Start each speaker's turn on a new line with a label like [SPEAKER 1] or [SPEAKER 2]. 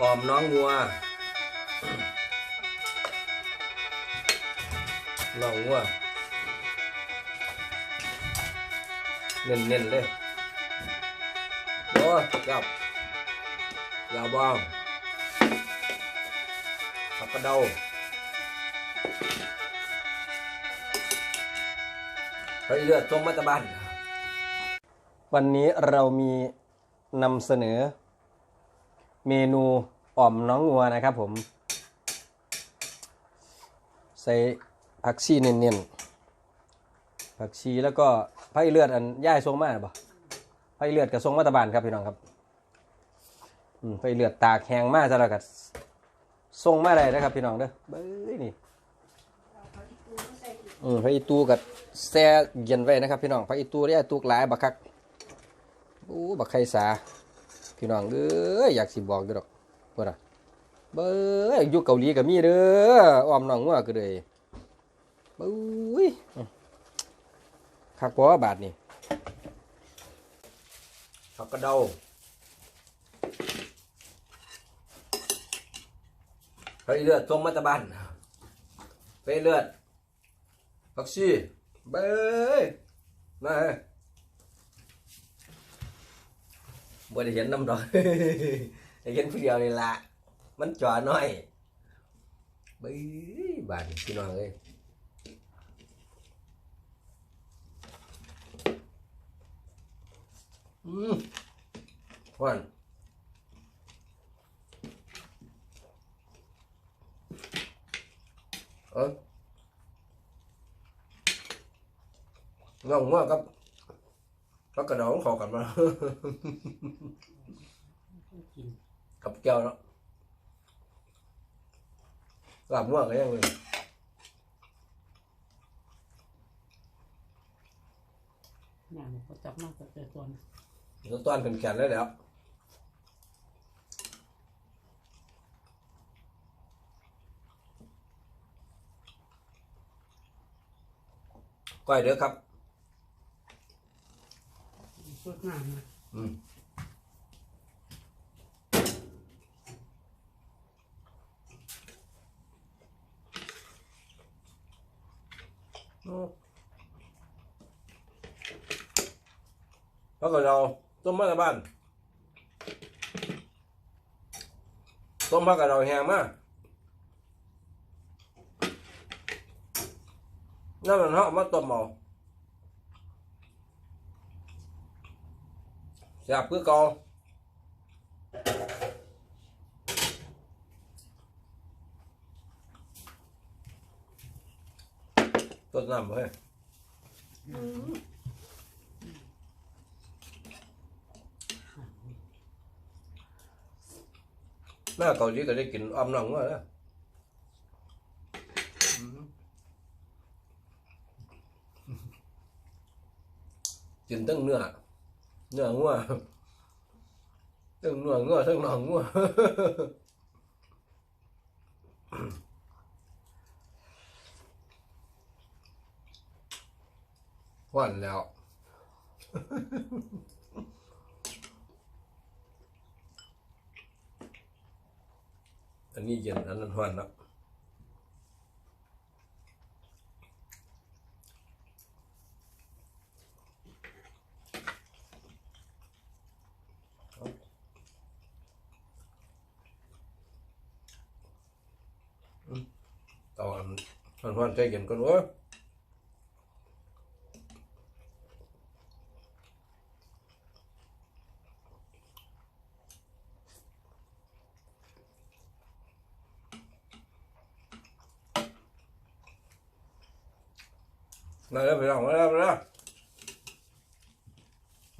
[SPEAKER 1] ออมน้องงัวน้องงัวเน้นเน้นๆเลยโอ้ยจับยาวบ้องผักกระเดาเฮ้ยเลือดทรงมัตตบันวันนี้เรามีนำเสนอ เมนูอ่อมน้องงัวนะครับผม ใส่ผักชีเนียนๆผักชีแล้วก็ไผ่เลือดอันย่ายทรงมากบ่ไผ่เลือดกับทรงมัตตบานครับพี่น้องครับไผ่เลือดตากแห้งมากจะแล้วก็ทรงมาได้นะครับพี่น้องเด้อเบ้ยนี่อืมไผ่อีตูกับแซ่เย็นไว้นะครับพี่น้องไผ่อีตูเนี่ยตูกหลายบักคักโอ้บักไข่สา พี่น้องเด้ออยากสิบอกเด้อดอกเพิ่นน่ะเบ้ออยู่เกาหลีก็มีเด้ออ้อมน้องงัวก็เลยปุ้ยคักบ่บาทนี่ผักกระเดาไปเลือดทรงมัตตบันไปเลือดผักชีเบ้ยมา bữa để dẫn năm rồi để dẫn video này là bánh trò nói bấy bàn kia nói đây Mm. One. Ừ. Ngon quá, các พี่น้องเอ้ยอืมหวานเอ้ยงงมากครับแล้วกระดองเขอกันมา กับแก้วเนาะลาบม่วงก็ยังเลย
[SPEAKER 2] อย่างนี้ก็จับมากกับเจอตัวนะ
[SPEAKER 1] ตัวต้อนเป็นแขนได้แล้วก้อยเด้อครับ
[SPEAKER 2] สุดงามนะ
[SPEAKER 1] อืมแล้วก็เราต้มมะละบ้าน ต้มผักกระเราแห้งมากนั่นมันเขาเอามาต้มเอา dạp cứ co tôi làm với ừ. nó cầu chỉ có đi kín âm lòng rồi đó. Kín tưng nữa หนอ้องว่าตั้งเนื้อเนื้องัวทั้งเนื้องัวทั้งหนองงัวหวานแล้วอันนี้เย็นอันนั้นหวานแล้ว ตอนหวานๆใจเย็นก่อนเว้ยมาแล้วไปล